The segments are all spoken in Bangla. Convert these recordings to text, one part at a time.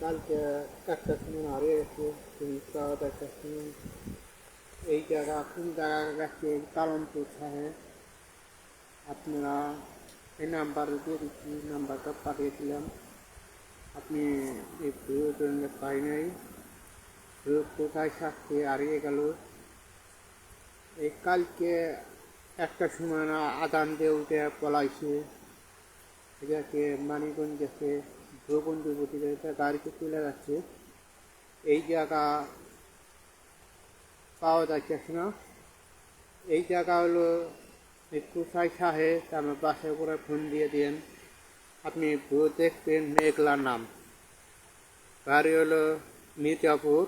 কালকে একটা সময় হারিয়ে গেছে তুমি পাওয়া একটা সময় এই জায়গা, কোন জায়গা গেছে? কালমপুর সাহেব আপনারা এই নাম্বার দিয়ে দিচ্ছি নাম্বারটা পাঠিয়েছিলাম। আপনি এই প্রয়োজন পাই নাই। প্রয়োগ কোথায় থাকছে হারিয়ে গেল। এই কালকে একটা সময় না আদান দিয়ে উঠে পলাইছে। এটাকে মানিগঞ্জ গেছে। ভ্রবন্ধু গতিতে গাড়িতে চলে যাচ্ছে এই জায়গা পাওয়া যাচ্ছে না। এই জায়গা হলো একটু সাই সাহে আমার বাসায় করে ফোন দিয়ে দিন আপনি ভুয়ো দেখবেন, মেঘলা নাম। বাড়ি হলো মির্জাপুর,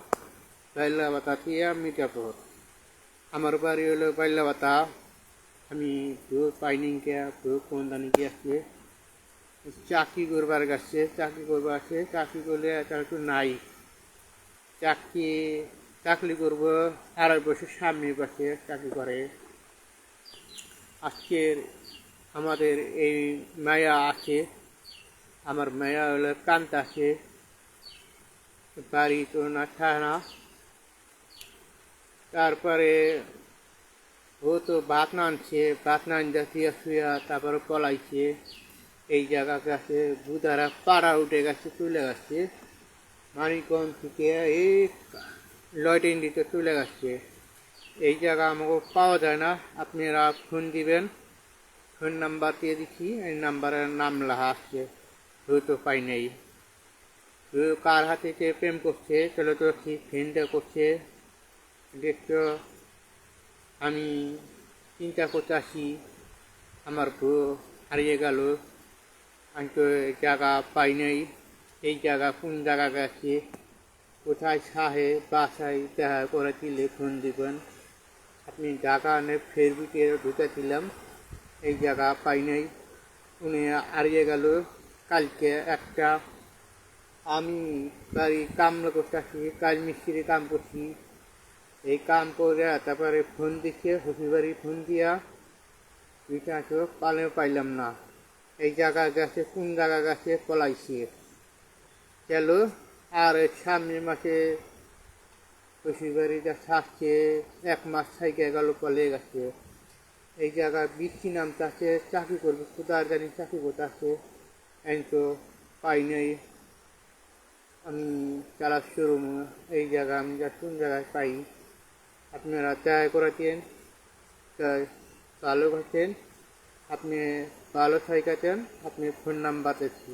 বাইলাবাতা টিয়া মির্জাপুর। আমার বাড়ি হলো বাইলাবাতা। আমি ভুয়ো পাইনিংকে, ভুয়ো কোনদানি গিয়েছি চাকরি করবার গেছে চাকরি করবার আছে, চাকরি করলে তার একটু নাই। চাকরি চাকরি করব আড়াই বছর সামনে বসে চাকরি করে। আজকের আমাদের এই মায়া আছে। আমার মায়া হলো কান্ত আছে। বাড়ি তো না থানা। তারপরে ও তো ভাত নানছে ভাত নান শুয়া তারপরে পলাইছে। এই জায়গা গেছে বুধারা পাড়া উঠে গেছে, চলে গেছে। মানিকগঞ্জ থেকে এই লয়টেন্ডিতে চলে গেছে। এই জায়গা আমাকে পাওয়া যায় না, আপনারা ফোন দিবেন। ফোন নাম্বার দিয়ে দিচ্ছি, এই নাম্বারের নাম লেখা আসছে হয়তো পাই নাই। কার হাতে যে প্রেম করছে, চলো তো ফ্রেন্ডে করছে। দেখছ আমি চিন্তা করতে আসি, আমার বউ হারিয়ে গেল। আমি তো জায়গা পাই নাই। এই জায়গা কোন জায়গা গেছে? কোথায় সাহে, বাসায় দেখা করে দিলে ফোন দিবেন? আপনি জায়গা এনে ফেসবুকে ঢুকেছিলাম। এই জায়গা পাই নাই। উনি হারিয়ে গেল। কালকে একটা আমি বাড়ি কাম করতে আসি কাজ মিস্ত্রি কাম করছি। এই কাম করে তারপরে ফোন দিচ্ছে শ্বশুরবাড়ি ফোন দিয়া। আসো পালে পাইলাম না। এই জায়গা গেছে, কোন জায়গা গেছে, পলাইছে। গেল, আর এর সামনের মাসে শ্বশুরবাড়ি যা থাকছে এক মাস থেকে গেল, পলে গেছে। এই জায়গায় বৃষ্টি নামতে আছে, চাকরি করবে, কোথায় জানি চাকরি করতে আছে। আমি তো পাই নাই। আমি চালার শোরুম, এই জায়গা আমি যা কোন জায়গায় পাই। আপনারা ট্রাই করেছেন তাই ভালো আছেন। আপনি ভালো থাকাছেন আপনি ফোন নাম্বার দিচ্ছি